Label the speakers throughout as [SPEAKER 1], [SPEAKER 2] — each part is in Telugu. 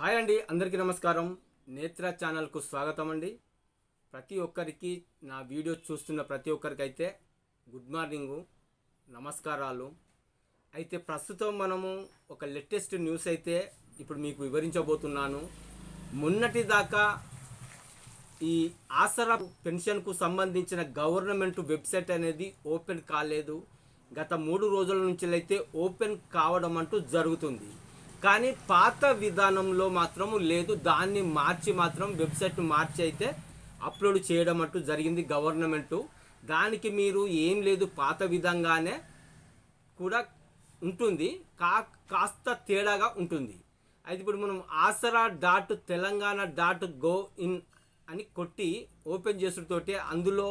[SPEAKER 1] హాయ్ అండి అందరికీ నమస్కారం. నేత్ర ఛానల్కు స్వాగతం అండి. ప్రతి ఒక్కరికి నా వీడియో చూస్తున్న ప్రతి ఒక్కరికైతే గుడ్ మార్నింగు నమస్కారాలు. అయితే ప్రస్తుతం మనము ఒక లేటెస్ట్ న్యూస్ అయితే ఇప్పుడు మీకు వివరించబోతున్నాను. మొన్నటి దాకా ఈ ఆసరా పెన్షన్కు సంబంధించిన గవర్నమెంట్ వెబ్సైట్ అనేది ఓపెన్ కాలేదు. గత మూడు రోజుల నుంచి అయితే ఓపెన్ కావడం అంటూ జరుగుతుంది. కానీ పాత విధానంలో మాత్రము లేదు. దాన్ని మార్చి మాత్రం వెబ్సైట్ మార్చి అయితే అప్లోడ్ చేయడం అంటూ జరిగింది గవర్నమెంటు. దానికి మీరు ఏం లేదు పాత విధంగానే కూడా ఉంటుంది. కా కాస్త తేడాగా ఉంటుంది. అయితే ఇప్పుడు మనం Aasara dot Telangana dot go in అని కొట్టి ఓపెన్ చేసుడుతోటే అందులో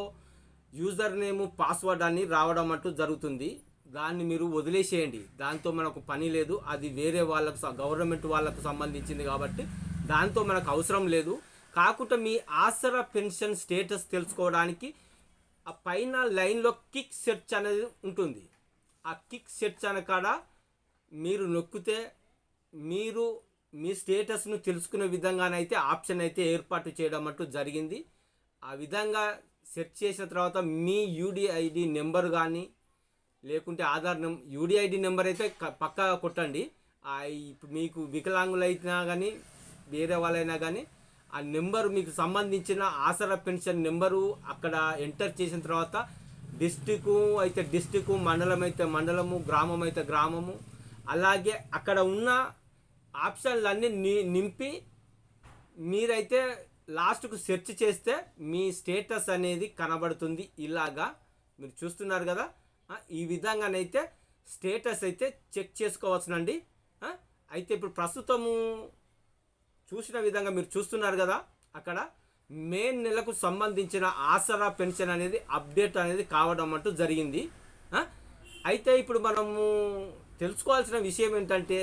[SPEAKER 1] యూజర్ నేము పాస్వర్డ్ అని రావడం అంటూ జరుగుతుంది. దాన్ని మీరు వదిలేసేయండి. దాంతో మనకు పని లేదు. అది వేరే వాళ్ళకు గవర్నమెంట్ వాళ్ళకు సంబంధించింది కాబట్టి దాంతో మనకు అవసరం లేదు. కాకుండా మీ ఆసరా పెన్షన్ స్టేటస్ తెలుసుకోవడానికి ఆ పైన లైన్లో కిక్ సెర్చ్ అనేది ఉంటుంది. ఆ కిక్ సెర్చ్ అనకాడ మీరు నొక్కితే మీరు మీ స్టేటస్ను తెలుసుకునే విధంగానైతే ఆప్షన్ అయితే ఏర్పాటు చేయడం అంటూ జరిగింది. ఆ విధంగా సెర్చ్ చేసిన తర్వాత మీ యూడిఐడి నెంబర్ కానీ లేకుంటే ఆధార్ నెం యూడిఐడి నెంబర్ అయితే పక్కా కొట్టండి. ఆ ఇప్పుడు మీకు వికలాంగులైనా కానీ వేరే వాళ్ళైనా కానీ ఆ నెంబర్ మీకు సంబంధించిన ఆసరా పెన్షన్ నెంబరు అక్కడ ఎంటర్ చేసిన తర్వాత డిస్టికు అయితే డిస్టిక్ మండలం అయితే మండలము గ్రామం అయితే గ్రామము అలాగే అక్కడ ఉన్న ఆప్షన్లన్నీ ని నింపి మీరైతే లాస్ట్కు సెర్చ్ చేస్తే మీ స్టేటస్ అనేది కనబడుతుంది ఇలాగా. మీరు చూస్తున్నారు కదా? ఈ విధంగానైతే స్టేటస్ అయితే చెక్ చేసుకోవచ్చునండి అయితే ఇప్పుడు ప్రస్తుతము చూసిన విధంగా మీరు చూస్తున్నారు కదా అక్కడ మే నెలకు సంబంధించిన ఆసరా పెన్షన్ అనేది అప్డేట్ అనేది కావడం అంటూ జరిగింది. అయితే ఇప్పుడు మనము తెలుసుకోవాల్సిన విషయం ఏంటంటే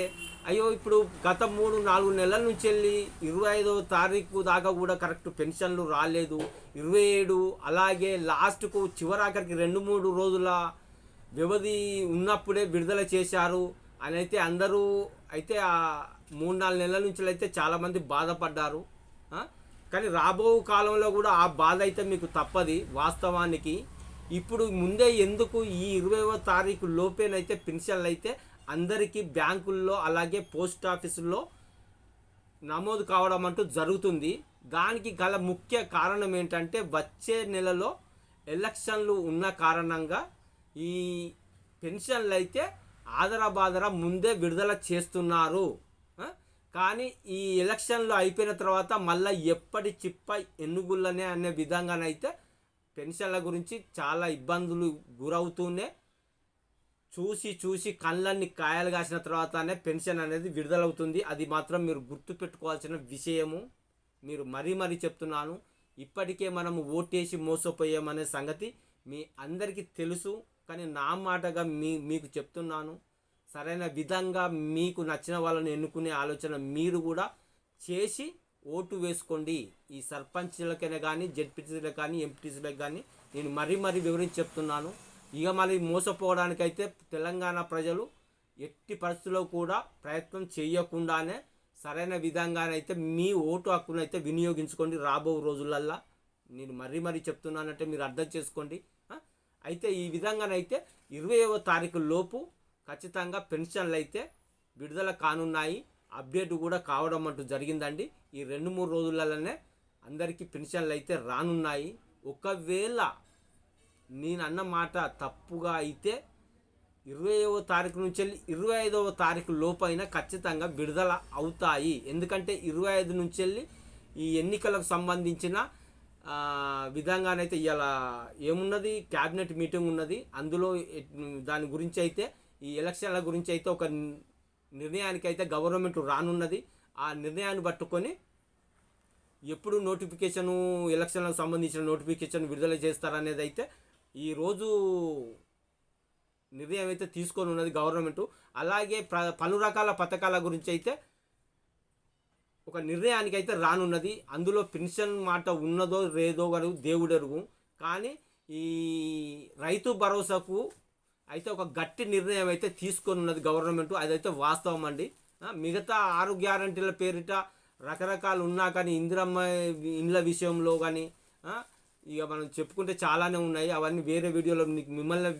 [SPEAKER 1] అయ్యో ఇప్పుడు గత మూడు నాలుగు నెలల నుంచి వెళ్ళి ఇరవై ఐదో తారీఖు దాకా కూడా కరెక్ట్ పెన్షన్లు రాలేదు. ఇరవై ఏడు అలాగే లాస్ట్కు చివరాఖరికి రెండు మూడు రోజుల వ్యవధి ఉన్నప్పుడే విడుదల చేశారు అని అయితే అందరూ అయితే ఆ మూడు నాలుగు నెలల నుంచి అయితే చాలామంది బాధపడ్డారు. కానీ రాబో కాలంలో కూడా ఆ బాధ అయితే మీకు తప్పది వాస్తవానికి. ఇప్పుడు ముందే ఎందుకు ఈ ఇరవైవ తారీఖు లోపేనైతే పెన్షన్లు అయితే అందరికీ బ్యాంకుల్లో అలాగే పోస్ట్ ఆఫీసుల్లో నమోదు కావడం అంటూ జరుగుతుంది. దానికి గల ముఖ్య కారణం ఏంటంటే వచ్చే నెలలో ఎలక్షన్లు ఉన్న కారణంగా ఈ పెన్షన్లు అయితే ఆదరబాదర ముందే విడుదల చేస్తున్నారు. కానీ ఈ ఎలక్షన్లు అయిపోయిన తర్వాత మళ్ళీ ఎప్పటి చిప్ప ఎన్నుగుళ్ళనే అనే విధంగానైతే పెన్షన్ల గురించి చాలా ఇబ్బందులు గురవుతూనే చూసి చూసి కళ్ళన్ని కాయలు కాసిన తర్వాతనే పెన్షన్ అనేది విడుదలవుతుంది. అది మాత్రం మీరు గుర్తుపెట్టుకోవాల్సిన విషయము. మీరు మరీ మరీ చెప్తున్నాను. ఇప్పటికే మనము ఓటేసి మోసపోయామనే సంగతి మీ అందరికీ తెలుసు. కానీ నా మాటగా మీ మీకు చెప్తున్నాను. సరైన విధంగా మీకు నచ్చిన వాళ్ళని ఎన్నుకునే ఆలోచన మీరు కూడా చేసి ఓటు వేసుకోండి. ఈ సర్పంచ్లకైనా కానీ జెడ్పీటీసీలకు కానీ ఎంపీటీసీలకు కానీ నేను మరీ మరీ వివరించి చెప్తున్నాను. ఇక మళ్ళీ మోసపోవడానికైతే తెలంగాణ ప్రజలు ఎట్టి పరిస్థితుల్లో కూడా ప్రయత్నం చేయకుండానే సరైన విధంగానైతే మీ ఓటు హక్కును అయితే వినియోగించుకోండి రాబో రోజులల్లా. నేను మరీ మరీ చెప్తున్నానంటే మీరు అర్థం చేసుకోండి. అయితే ఈ విధంగానైతే ఇరవైవ తారీఖు లోపు ఖచ్చితంగా పెన్షన్లు అయితే విడుదల కానున్నాయి. అప్డేట్ కూడా కావడం అంటూ జరిగిందండి. ఈ రెండు మూడు రోజులలోనే అందరికీ పెన్షన్లు అయితే రానున్నాయి. ఒకవేళ నేను అన్న మాట తప్పుగా అయితే ఇరవైవ తారీఖు నుంచి వెళ్ళి ఇరవై ఐదవ తారీఖు లోపైన ఖచ్చితంగా విడుదల అవుతాయి. ఎందుకంటే ఇరవై ఐదు నుంచి వెళ్ళి ఈ ఎన్నికలకు సంబంధించిన విధంగానైతే ఇలా ఏమున్నది? క్యాబినెట్ మీటింగ్ ఉన్నది. అందులో దాని గురించి అయితే ఈ ఎలక్షన్ల గురించి అయితే ఒక నిర్ణయానికి అయితే గవర్నమెంట్ రానున్నది. ఆ నిర్ణయాన్ని పట్టుకొని ఎప్పుడు నోటిఫికేషను ఎలక్షన్లకు సంబంధించిన నోటిఫికేషన్ విడుదల చేస్తారనేది అయితే ఈరోజు నిర్ణయం అయితే తీసుకొని ఉన్నది గవర్నమెంట్. అలాగే ప్ర పలు రకాల పథకాల గురించి అయితే ఒక నిర్ణయానికి అయితే రానున్నది. అందులో పెన్షన్ మాట ఉన్నదో లేదో గారు దేవుడెరుగు కానీ ఈ రైతు భరోసాకు అయితే ఒక గట్టి నిర్ణయం అయితే తీసుకొని ఉన్నది గవర్నమెంట్. అదైతే వాస్తవం అండి. మిగతా ఆరు గ్యారంటీల పేరిట రకరకాలు ఉన్నా కానీ ఇందిరమ్మ ఇండ్ల విషయంలో కానీ ఇక మనం చెప్పుకుంటే చాలానే ఉన్నాయి. అవన్నీ వేరే వీడియోలో మిమ్మల్ని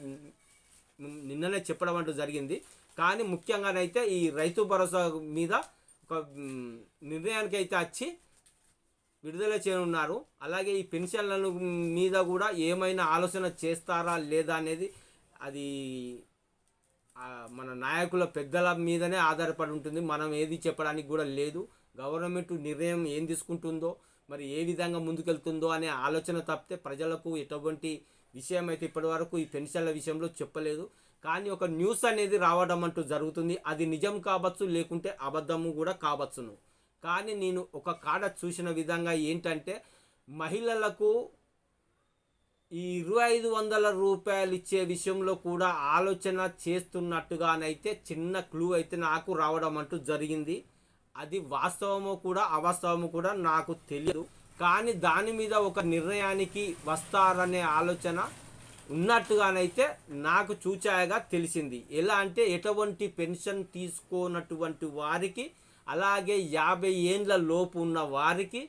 [SPEAKER 1] నిన్ననే చెప్పడం అంటూ జరిగింది. కానీ ముఖ్యంగానైతే ఈ రైతు భరోసా మీద ఒక నిర్ణయానికి అయితే వచ్చి విడుదల చేయనున్నారు. అలాగే ఈ పెన్షన్లను మీద కూడా ఏమైనా ఆలోచన చేస్తారా లేదా అనేది అది మన నాయకుల పెద్దల మీదనే ఆధారపడి ఉంటుంది. మనం ఏది చెప్పడానికి కూడా లేదు. గవర్నమెంట్ నిర్ణయం ఏం తీసుకుంటుందో మరి ఏ విధంగా ముందుకెళ్తుందో అనే ఆలోచన తప్పితే ప్రజలకు ఎటువంటి విషయం అయితే ఇప్పటివరకు ఈ పెన్షన్ల విషయంలో చెప్పలేదు. కానీ ఒక న్యూస్ అనేది రావడం అంటూ జరుగుతుంది. అది నిజం కావచ్చు లేకుంటే అబద్ధము కూడా కావచ్చును. కానీ నేను ఒక కాడ చూసిన విధంగా ఏంటంటే మహిళలకు ఈ ఇరవై ఐదు వందల రూపాయలు ఇచ్చే విషయంలో కూడా ఆలోచన చేస్తున్నట్టుగానైతే చిన్న క్లూ అయితే నాకు రావడం అంటూ జరిగింది. అది వాస్తవమో కూడా అవాస్తవము కూడా నాకు తెలియదు కానీ దాని మీద ఒక నిర్ణయానికి వస్తారనే ఆలోచన ఉన్నట్టుగానైతే నాకు చూచాయగా తెలిసింది. ఎలా అంటే ఎటువంటి పెన్షన్ తీసుకోనటువంటి వారికి అలాగే యాభై ఏండ్ల లోపు ఉన్న వారికి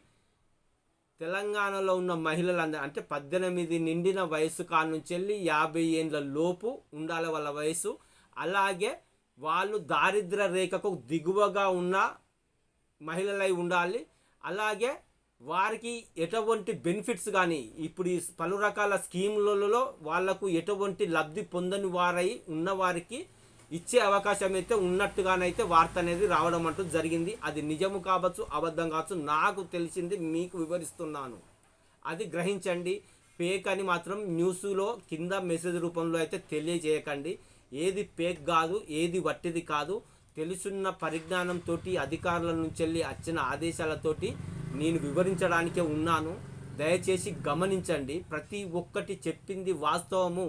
[SPEAKER 1] తెలంగాణలో ఉన్న మహిళలందరూ అంటే పద్దెనిమిది నిండిన వయసు కానుంచి వెళ్ళి యాభై ఏండ్ల లోపు ఉండాలి వాళ్ళ వయసు. అలాగే వాళ్ళు దారిద్ర రేఖకు దిగువగా ఉన్న మహిళలై ఉండాలి. అలాగే వారికి ఎటువంటి బెనిఫిట్స్ కానీ ఇప్పుడు ఈ పలు రకాల స్కీములలో వాళ్ళకు ఎటువంటి లబ్ధి పొందని వారై ఉన్న వారికి ఇచ్చే అవకాశం అయితే ఉన్నట్టుగానైతే వార్త అనేది రావడం అంటూ జరిగింది. అది నిజము కావచ్చు అబద్ధం కావచ్చు నాకు తెలిసింది మీకు వివరిస్తున్నాను. అది గ్రహించండి. పేక్ అని మాత్రం న్యూస్లో కింద మెసేజ్ రూపంలో అయితే తెలియజేయకండి. ఏది పేక్ కాదు ఏది వట్టిది కాదు. తెలుసున్న పరిజ్ఞానంతో అధికారుల నుంచి వెళ్ళి వచ్చిన ఆదేశాలతోటి నేను వివరించడానికే ఉన్నాను. దయచేసి గమనించండి ప్రతి ఒక్కటి చెప్పింది వాస్తవము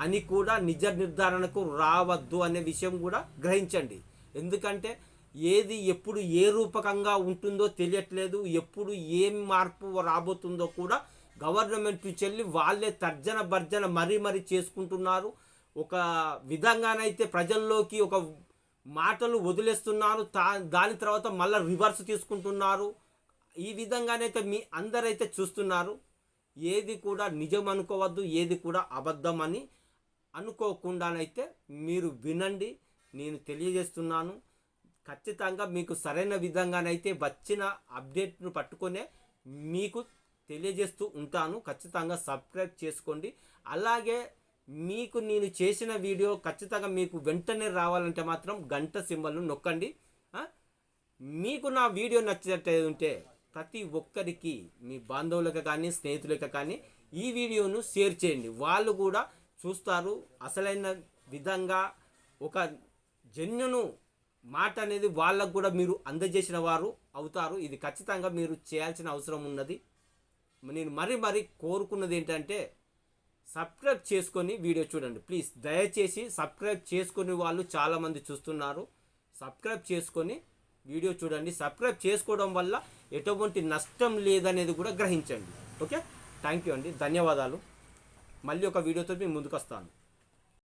[SPEAKER 1] అని కూడా నిజ నిర్ధారణకు రావద్దు అనే విషయం కూడా గ్రహించండి. ఎందుకంటే ఏది ఎప్పుడు ఏ రూపకంగా ఉంటుందో తెలియట్లేదు ఎప్పుడు ఏం మార్పు రాబోతుందో కూడా గవర్నమెంట్ నుంచి వెళ్ళి వాళ్ళే తర్జన భర్జన మరీ మరీ చేసుకుంటున్నారు. ఒక విధంగానైతే ప్రజల్లోకి ఒక మాటలు వదిలేస్తున్నారు దాని తర్వాత మళ్ళీ రివర్స్ తీసుకుంటున్నారు. ఈ విధంగానైతే మీ అందరైతే చూస్తున్నారు ఏది కూడా నిజం అనుకోవద్దు ఏది కూడా అబద్ధం అని అనుకోకుండానైతే మీరు వినండి. నేను తెలియజేస్తున్నాను. ఖచ్చితంగా మీకు సరైన విధంగానైతే వచ్చిన అప్డేట్ను పట్టుకొనే మీకు తెలియజేస్తూ ఉంటాను. ఖచ్చితంగా సబ్స్క్రైబ్ చేసుకోండి. అలాగే మీకు నేను చేసిన వీడియో ఖచ్చితంగా మీకు వెంటనే రావాలంటే మాత్రం గంట సింబల్ను నొక్కండి. మీకు నా వీడియో నచ్చినట్టు ఉంటే ప్రతి ఒక్కరికి మీ బాంధవులకు కానీ స్నేహితులకు కానీ ఈ వీడియోను షేర్ చేయండి. వాళ్ళు కూడా చూస్తారు. అసలైన విధంగా ఒక జన్యును మాట అనేది వాళ్ళకు కూడా మీరు అందజేసిన వారు అవుతారు. ఇది ఖచ్చితంగా మీరు చేయాల్సిన అవసరం ఉన్నది. నేను మరీ మరీ కోరుకున్నది ఏంటంటే సబ్స్క్రైబ్ చేసుకొని వీడియో చూడండి. ప్లీజ్ దయచేసి సబ్స్క్రైబ్ చేసుకుని వాళ్ళు చాలామంది చూస్తున్నారు. సబ్స్క్రైబ్ చేసుకొని వీడియో చూడండి. సబ్స్క్రైబ్ చేసుకోవడం వల్ల ఎటువంటి నష్టం లేదనేది కూడా గ్రహించండి. ఓకే? థ్యాంక్ యూ అండి. ధన్యవాదాలు. మళ్ళీ ఒక వీడియోతో మేము ముందుకు వస్తాను